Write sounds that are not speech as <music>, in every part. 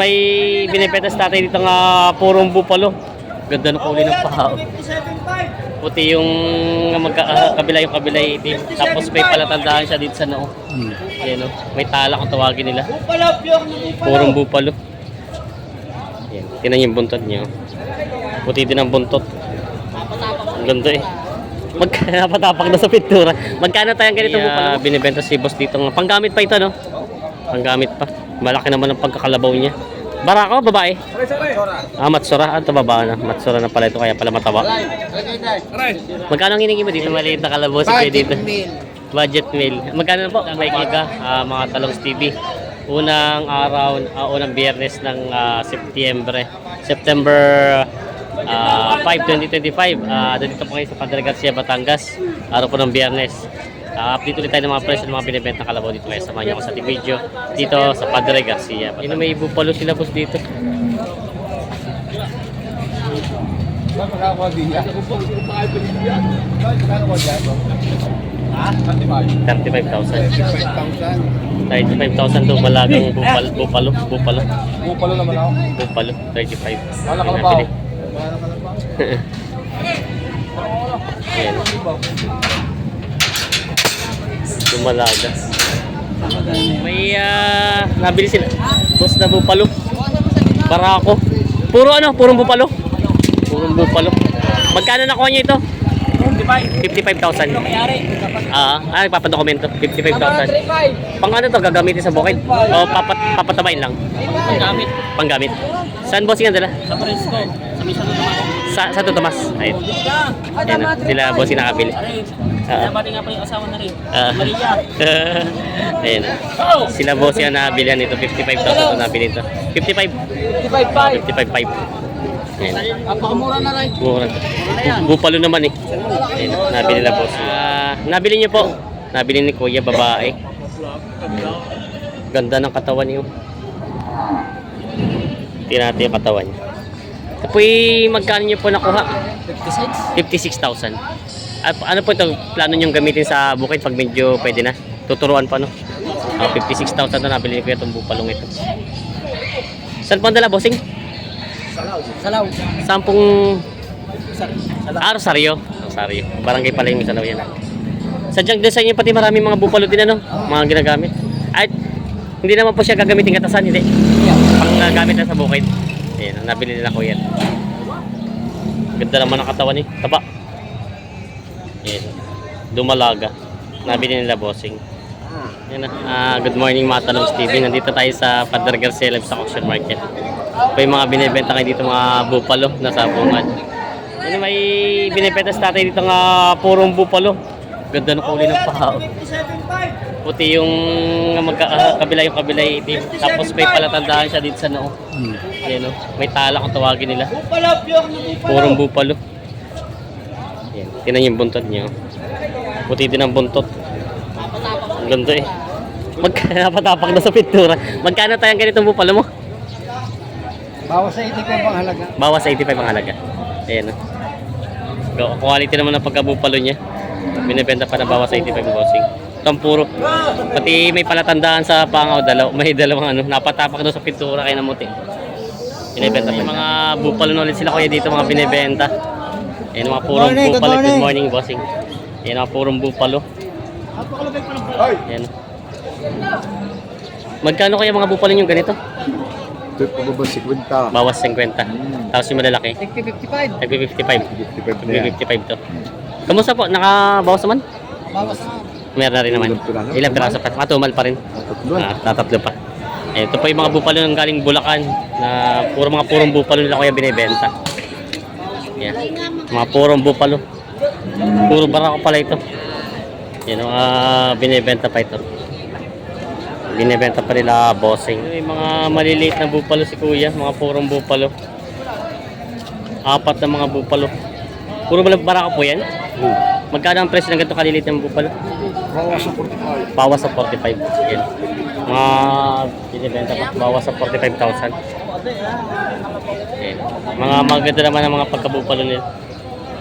may binipetas tatay dito nga purong bupalo. Ganda ng kulay ng pao. Puti yung magkakabila yung kabila yung itim. Tapos may palatandaan siya dito sa noo. Hmm. Yan o. May tala kung tawagin nila. Purong bupalo. Yan. Tinan yung buntot niya. oh. Puti din ang buntot. Ang ganda eh. Magkapatapak <laughs> na sa pintura. Magkano tayong ganito Yeah, bupalo? binibenta si boss dito. Panggamit pa ito no? Panggamit pa. Malaki naman ang pagkakalabaw niya. Barako, babae? Ah, matsura. Ah, ito babae na. Matsura na pala ito, kaya pala mataba. Magkano ang hiningi mo dito? Maliit na kalabaw si Kuya dito. Budget meal. Magkano na po? May giga, ah, mga talong TV. Unang araw, ah, unang biyernes ng ah, September. September ah, 5, 2025. Ah, dito po kayo sa Padre Garcia, Batangas. Araw po ng biyernes. Uh, update ulit tayo ng mga presyo ng mga binibenta kalabaw dito kaya samahan niyo ako sa ating video dito sa Padre Garcia. Yun may bupalo sila boss dito. Ha? 35,000. 35,000 to malagang bupal, bupalo, bupalo, Bupalo naman ako. bupalo, 35. Wala ka <laughs> Ayan, na ba? pili. Ayan. Dumalaga. May ah, nabili sila. Boss na bupalo. Barako. Puro ano? Purong bupalo. Purong bupalo. Magkano nakuha niyo ito? 55,000. Ah, ah, ipapadokumento. 55,000. Pang ano to, gagamitin sa bukid? O papat, papatabain lang? Panggamit. Panggamit. Saan bossing ang dala? Sa Fresco. Sa Misa Tutumas. Sa, sa Tutumas. Ayun. Ayan na. Sila bossing nakabili. Ah. Nabati nga pa yung asawa na rin. Ah. Maria. <laughs> Ayun. Sila bossing ang nabilihan nito. 55,000 ang nabili nito. 55. 55.5. 55.5. Ayun. Napakamura na rin. Mura. Bu- Bupalo naman eh. Ayun. Nabili na boss. Ah, nabili niyo po. Nabili ni Kuya babae. Ganda ng katawan niyo. Tingnan natin yung katawan niya. Yung magkano niyo po nakuha? 56. 56,000. Ah, ano po ito? Plano niyong gamitin sa bukid pag medyo pwede na? Tuturuan pa no? Ah, 56,000 na nabili ko itong bupalong ito. Saan po ang dala, bossing? Salaw. Salaw. Ah, Rosario. Rosario. Barangay pala yung Salaw yan. Sadyang design niya pati maraming mga bupalo din ano, mga ginagamit. At hindi naman po siya gagamitin katasan, hindi. Pang nagamit na sa bukid. Ayan, nabili nila ko yan. Ganda naman ang katawan eh. Taba. Ayan. Dumalaga. Nabili nila bossing. Yan na. Ah, good morning mga talong TV. Nandito tayo sa Padre Garcia Live sa Auction Market. Pa yung mga binibenta kayo dito mga bupalo na sabungan. Ano may binibenta sa tatay dito nga purong bupalo. Ganda ng kulay ng. 57.5. Puti yung magkakabila yung kabila yung itim. Tapos may palatandaan siya dito sa noo. Hmm. Yan o. May tala kung tawagin nila. Purong bupalo. Yan. Tinan yung buntot niya. oh. Puti din ang buntot. Ang ganda eh. Magkapatapak <laughs> na sa pintura. Magkano tayong ganitong bupalo mo? Bawas sa itik ang panghalaga. Bawas sa 85 ang halaga. Ayan o. Go- Quality naman ang pagkabupalo niya. Binibenta pa na bawas sa 85 ang bossing. Ito puro. Pati may palatandaan sa pangaw. Dalaw, <laughs> may dalawang ano. Napatapak doon sa pintura kay namuti. Binibenta pa. May mga bupalo na ulit sila kuya dito mga binibenta. Ayan mga purong morning, good bupalo. Good morning. morning bossing. Ayan mga purong bupalo. Ayan. Magkano kaya mga bupalo yung ganito? Ito po ba 50? Bawas 50. Tapos yung malalaki. 55. Nagbe 55. 55 na yan. Nagbe 55 to. Kamusta po? Nakabawas naman? Bawas na. Meron na rin naman. Ilang piraso? Ilang piraso pa? Matumal pa rin. Tatlo. Ah, tatatlo pa. Eh, ito pa yung mga bupalo ng galing Bulacan na puro mga purong bupalo nila kuya binibenta. Yan. Mga purong bupalo. Puro barako pala ito. Yan mga binibenta pa ito. Binibenta pa nila bossing. Yung mga maliliit na bupalo si kuya, mga purong bupalo. Apat na mga bupalo. Puro barako po yan? Hmm. Magkano ang presyo ng ganito kaliliit ng bupalo? Bawas sa 45. Bawas sa 45. Yan. Mga binibenta ko. Bawas sa 45,000. Mga maganda naman ang mga pagkabupalo nila.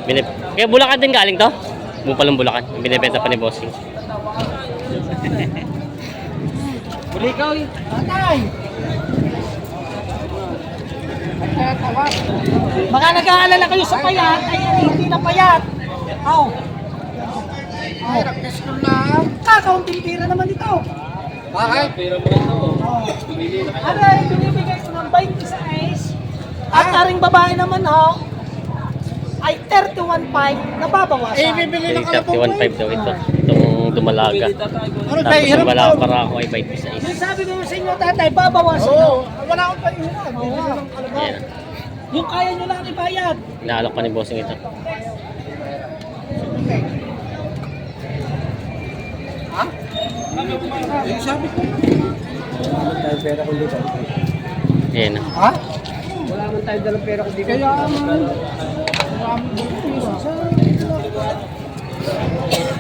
Binib Kaya Bulacan din galing to? Bupalong Bulacan. Binibenta pa ni Bossing. <laughs> Buli ikaw eh. Tatay. Baka nag-aalala kayo sa payat, ay hindi na payat. Aw. Aw. Kakaunting tira naman ito. Bakit? Ano ay binibigay ko ng 20 sa ice. At aring babae naman ho, ay 31.5 nababawasan. Eh, bibili ng 31.5 daw ito. Itong dumalaga. Ano Tapos yung wala para ako ay 26. Yung sabi ko sa inyo tatay, babawasan Oo, na. wala akong ng kalabaw. Ayan. Yung kaya nyo lang ibayad. Inaalok pa ni bossing ito. Eh, sabi ko. Naman tayong pera kundi dito. Ayan. oh. Ha? Naman tayong dalang pera kundi Kaya naman.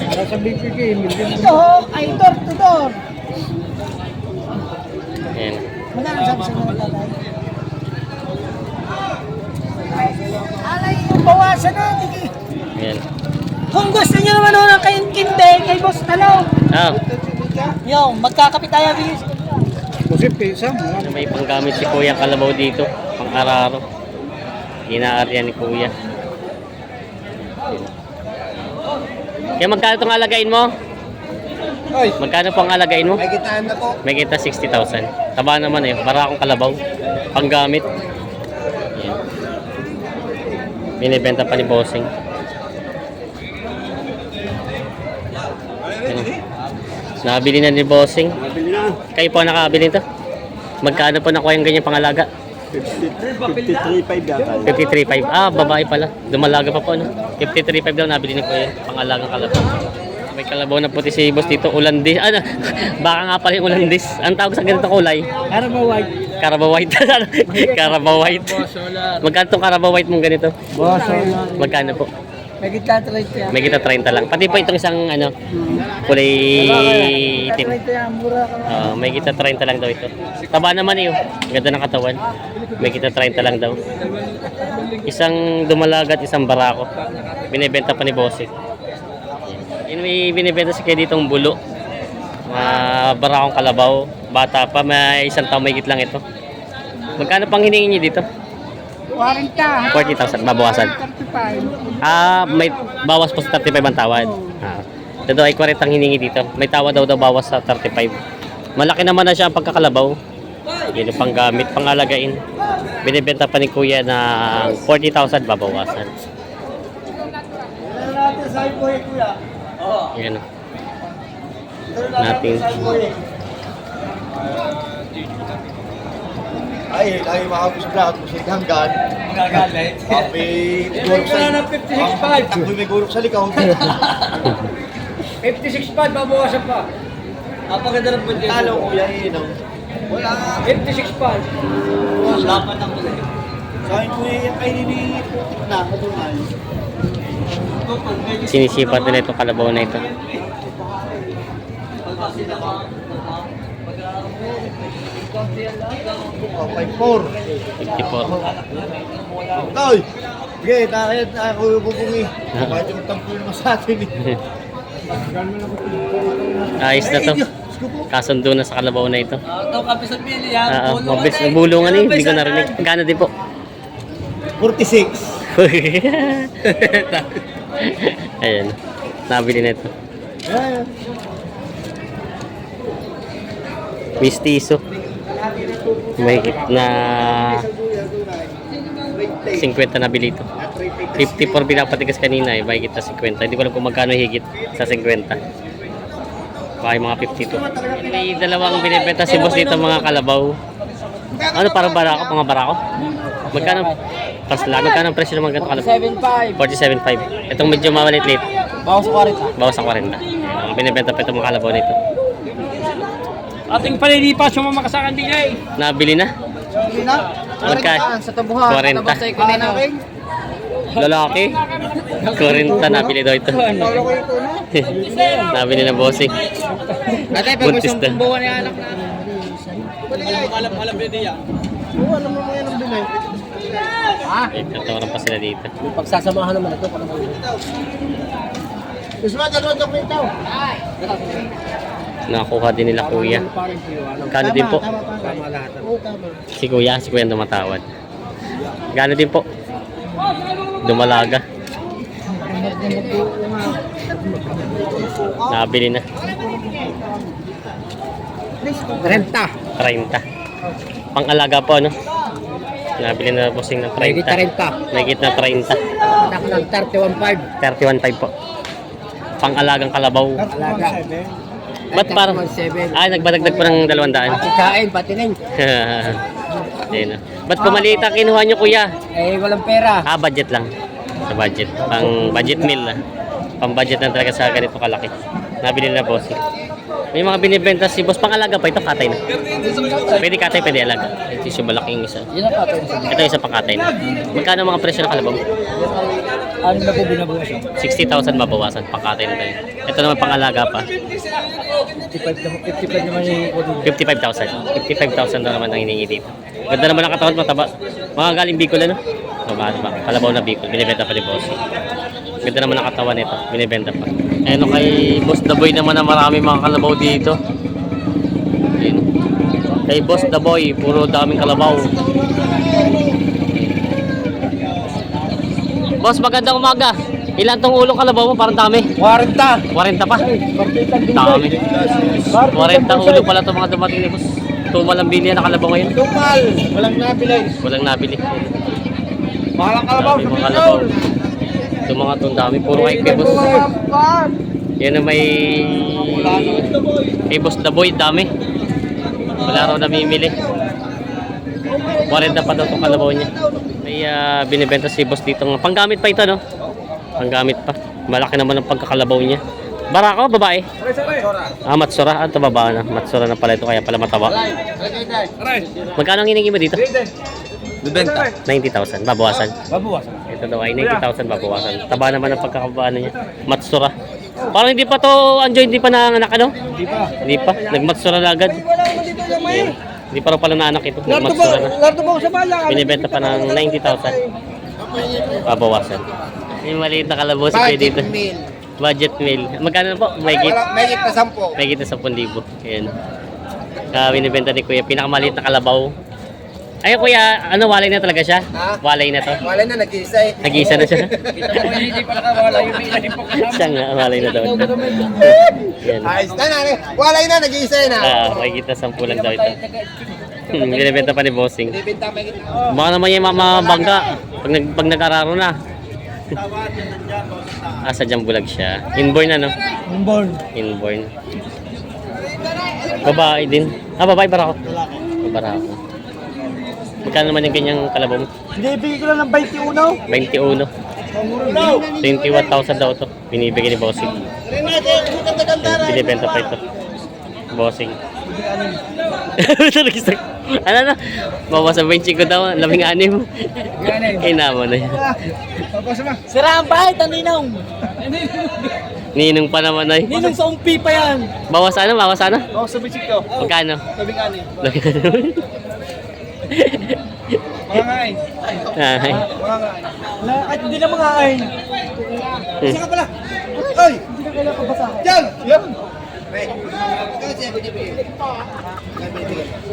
Para sa BPK, million. Ito ho, ay door to door. Ayan. Magkano sabi sa inyo tatay? Alay, bawasan na. Ayan. Kung gusto nyo naman ho ng kayong kinde, kay Boss Talong. Ah, Yo, magkakapit tayo bilis. Kasi pesa mo. ano may panggamit si Kuya Kalabaw dito. Pang araro. Inaarya ni Kuya. Kaya magkano itong alagain mo? Oy, Magkano po ang alagain mo? may kitaan na po. May kita 60,000. Taba naman eh. Para akong kalabaw. Panggamit. Yan. Binibenta pa ni Bossing. Yan. Nabili na ni Bossing. Mabili na. Kayo po nakabili nito? Magkano po nakuha yung ganyan pangalaga? 53.5 yata. 53.5. Ah, babae pala. Dumalaga pa po, no? 53.5 daw nabili ni Kuya. Pangalagang kalabaw. May kalabaw na puti si boss dito. Ulandis. Ano? <laughs> Baka nga pala yung ulandis. Ang tawag sa ganito kulay? Para ba white? Carabao white. <laughs> Carabao white. Magkano tong Carabao white mong ganito? Boss. Magkano po? May kita 30 yan. May kita 30 lang. Pati po itong isang ano, kulay itim. 30 yan, mura ka lang. Ah, may kita 30 lang daw ito. Taba naman iyo. Ganda ng katawan. May kita 30 lang daw. Isang dumalagat, isang barako. Binibenta pa ni Bossy. Yun may binibenta si kaya ditong bulo. Mga barakong kalabaw. Bata pa, may isang taon may lang ito. Magkano pang hiningi niyo dito? 40. 40,000 babawasan. 35. Ah, may bawas po sa 35 ang tawad. Ah. Ito ay 40 ang hiningi dito. May tawad daw daw bawas sa 35. Malaki naman na siya ang pagkakalabaw. Yun yung panggamit, pangalagain. Binibenta pa ni Kuya na 40,000 babawasan. Yan o. Natin. Ay, ay makapos lahat mo si Hanggan. Gagalit. Papi, gurok sa... Wala ng 56.5. Takboy may gurok sa likaw. 56 pa, babawasan pa. Napaganda ng budget. Talo kuya, yun ang... Wala nga. 56 pa. Lapan ng kulay. Sa akin kuya, yung kay nini na, katunay. Sinisipat nila itong kalabaw na ito. 5-4. 54. Toy! Sige, nakayat na ako yung bubungi. Bakit yung tampo naman sa atin eh. <laughs> Ayos na to. Kasundo na sa kalabaw na ito. Ito kami sa pili yan. Ah, uh, mabis, nabulungan eh. Hindi ko narinig. Magkano din po? 46. <laughs> Ayan. Nabili na ito. Ayan. Mistiso. May na 50 na bili ito. 54 pinapatigas kanina eh. May kita 50. Hindi ko alam kung magkano higit sa 50. Baka mga 52. May dalawang binibenta si boss dito mga kalabaw. Ano para barako? Mga barako? Magkano? Pasla. Magkano ang presyo ng mga ganito kalabaw? 7.5. 47.5. Itong medyo mawalit-lit. Bawas sa 40. Bawas sa 40. Ang binibenta pa itong mga kalabaw nito. Ating palilipas yung mga makasakan bigay. Nabili na? Hindi na. Magka- Sa tabuhan. 40. Lalaki? 40 nabili daw ito. Yung tuna. <laughs> nabili na bossing. Natay, pag gustong na. buwan ni anak na. Alam, alam, pwede yan. Oo, alam mo mo yan ang binay. Eh, katawaran pa sila dito. Pagsasamahan naman ito. Gusto mo, dalawa daw may tao. Nakakuha din nila kuya. Kano din po? Si kuya, si kuya tumatawad. Gano din po? Dumalaga. Nabili na. 30. 30. Pang-alaga po, ano? Nabili na bossing ng 30. 30. May na 30. Anak ng 31.5. 31.5 po. Pang-alagang kalabaw. Alaga. Ba't parang... 7. Ay, nagbadagdag po ng 200. Pati kain, pati ning. Ayun. ah. Ba't kumaliit ang kinuha nyo, kuya? Eh, walang pera. Ah, budget lang. Sa budget. Pang budget meal ah. Pang budget lang talaga sa ganito kalaki. Nabili na bossing. May mga binibenta si boss. Pang-alaga pa ito, katay na. Pwede katay, pwede alaga. Ito yung malaking isa. Yun ang patay sa Ito yung isa pang katay na. Magkano ang mga presyo ng kalabaw? Ano na po binabawas siya? 60,000 mabawasan, pang katay na tayo. Ito naman pang-alaga pa. 55 naman, 55 naman yung ko dun. 55,000. 55,000 na naman ang hiningi dito. Ganda naman ang katawan, mataba. Mga galing Bicol ano? Taba, taba. Kalabaw na Bicol. Binibenta pa ni Boss. Ganda naman ang katawan nito. Binibenta pa. Ayun kay Boss The Boy naman na marami mga kalabaw dito. Ayun. Kay Boss The Boy, puro daming kalabaw. Boss, magandang umaga. Ilan tong ulong kalabaw mo? Parang dami. 40. 40 pa. Dami. 40 ulo pala itong mga dumating ni boss. Tumal ang bili na kalabaw ngayon. Tumal. Walang nabilay. Walang nabili. Mahal ang kalabaw. Dami mga kalabaw. Ito mga itong dami. Puro kay kay boss. Yan na may... Kay boss the boy, dami. Wala raw namimili. 40 pa daw itong kalabaw niya. May ah, binibenta si boss dito. Panggamit pa ito, no? Panggamit pa. Malaki naman ang pagkakalabaw niya. Barako, babae. Ah, matsura. Ah, ito baba na. Matsura na pala ito, kaya pala mataba. Magkano ang hiningi mo dito? Bibenta. 90,000. Babawasan. Babawasan. Ito daw ay 90,000 babawasan. Taba naman ang pagkakabaan niya. Matsura. Parang hindi pa to, Anjo, hindi pa nanganak ano? Hindi pa. Hindi pa. Nagmatsura na agad. Ayan. Hindi pa raw pala naanak ito. Nagmatsura na. Binibenta pa ng 90,000. Babawasan. May maliit na kalabos kayo dito. meal. Budget meal. Magkano na po? May git. May git na 10. May git na 10,000. Ayan. Kaya binibenta ni Kuya. Pinakamaliit na kalabaw. Ay, Kuya, ano, walay na talaga siya? Ha? Walay na to. Wala na, nag-iisa eh. Nag-iisa na siya. <laughs> Hindi pa nakawala yung may po siya nga, walay na daw. Yan. Ayos na na. Wala na, nag-iisa na. Ah, may kita sampu lang daw ito. Hmm, binibenta pa ni Bossing. Bibenta may git. Baka naman yung mamabangga pag, nag, pag nag-araro na. Ah, sadyang bulag siya. Inborn ano? Born. Inborn. Babae din. Ah, babae para ako. Para ako. Magkano naman yung ganyang kalabaw mo? Hindi, bigay ko lang ng 21. 21. 21,000 daw to. Binibigay ni Bossing. Binibenta pa ito. Bossing. <laughs> ano na? Bawa sa 25 daw, labing anim. Inamo na yan. Ma. Sira ang bahay, taninong. Ninong pa naman ay. Ninong sa umpi pa yan. Bawas ano, bawas ano? Oh, sa bisik to. Magkano? Sabing ani. Labing ano? <laughs> Mga ngain. Ay. Mga ngain. Wala, kahit hindi na mga ngain. Hmm. Saka pala. Ay! Hindi ka kailangan kabasa. Diyan! Yan!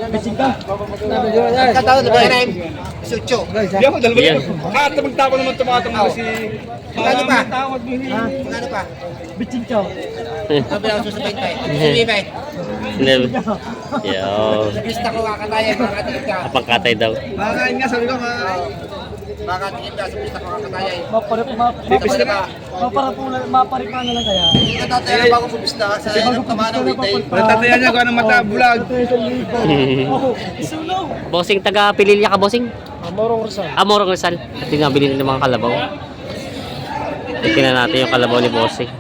Bisig ka. Kataon na ba yan? Sucho. Diyan mo, dalawa Yan. yun. Ah, tamag-tapo naman tumatang mo si... Magkano pa? Tawag mo ni... Ano pa? Bisig ka. Sabi lang susabay tayo. Sumibay. Never. Yo. Bista ko kakataya, makakatikip ka. Kapang katay daw. Mga ngain nga, sabi ko mga ka sa bista ko kakataya. Maparip, Tapos na ba? maparipana maparipana lang kaya. Hindi ka tataya na bago sa bista sa tamaan ng witay. Tatayan niya kung anong mata, bulag. Isunog. bossing taga Pililya ka, bossing? Amorong Rizal. Ah, Morong Rizal. At yung nabili ng mga kalabaw. Tingnan natin yung kalabaw ni bossing.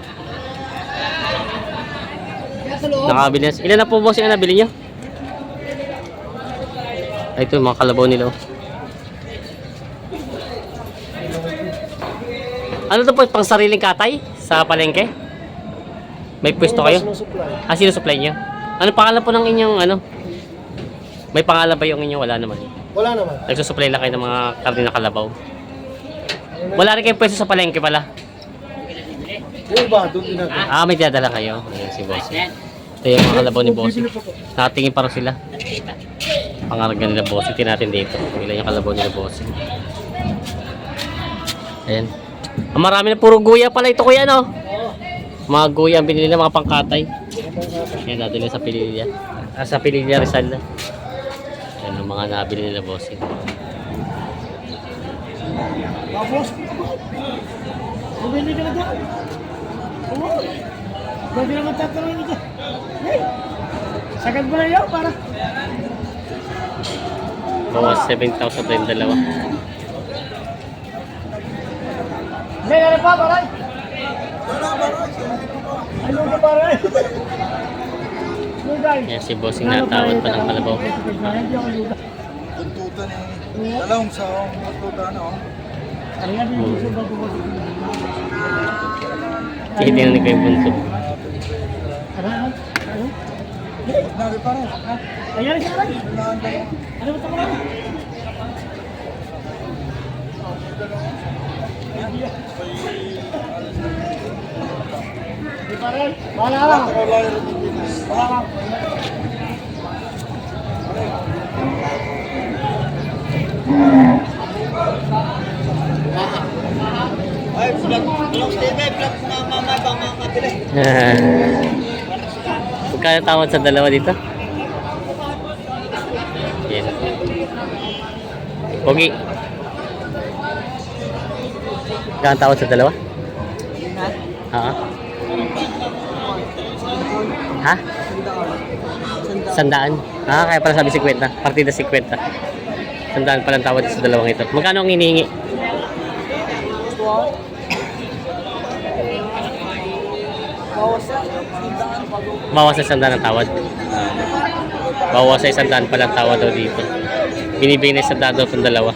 Nakabili na. Ilan na po bossing ang nabili niyo? Ito yung mga kalabaw nila. oh. Ano to po? Pang sariling katay? Sa palengke? May pwesto kayo? Ah, sinusupply niyo? Ano pangalan po ng inyong ano? May pangalan ba yung inyong? Wala naman. Wala naman. Nagsusupply lang kayo ng mga karne na kalabaw. Wala rin kayong pwesto sa palengke pala. Yung iba, doon din natin. Ah, may dadala kayo. Ayan si boss. Ito yung mga kalabaw ni boss. Nakatingin parang sila. Pangarga nila bossing. Tingnan natin dito. Ilan yung kalabaw nila bossing. Ayan. Ah, marami na puro guya pala ito kuya no? Mga guya ang binili na mga pangkatay. Yan dadali sa Pililya. Ah, sa Pililya Rizal na. Yan ang mga nabili nila bossing. Tapos, bumili ka na. Oo. Pwede naman tatanungin ka. Hey! Sagad mo na yun para. Bawas 7,000 pa yung dalawa. May ano pa, paray? Ano paray? Lugay. Yan si bossing natawad pa ng kalabaw. Hindi. Tuntutan eh. Talong sa tuntutan oh. Yung gusto ba ko Titignan ni Kuya Bunso. Ayan aray. Ano ba ito ko Di pa rin. Wala lang. Wala lang. Ay, vlog. Vlog TV. Vlog na mama bang mga kapila. Magkano tawad sa dalawa dito? Yan. Pogi. Magkano tawad sa dalawa? Ha? Ha? Sandaan. Ah, kaya pala sabi 50. Partida 50. Sandaan pala ang tawad sa dalawang ito. Magkano ang hinihingi? Bawas sa sandaan ang tawad. Bawas sa isang palang tawad daw dito. Binibigay na isang daan daw itong dalawa.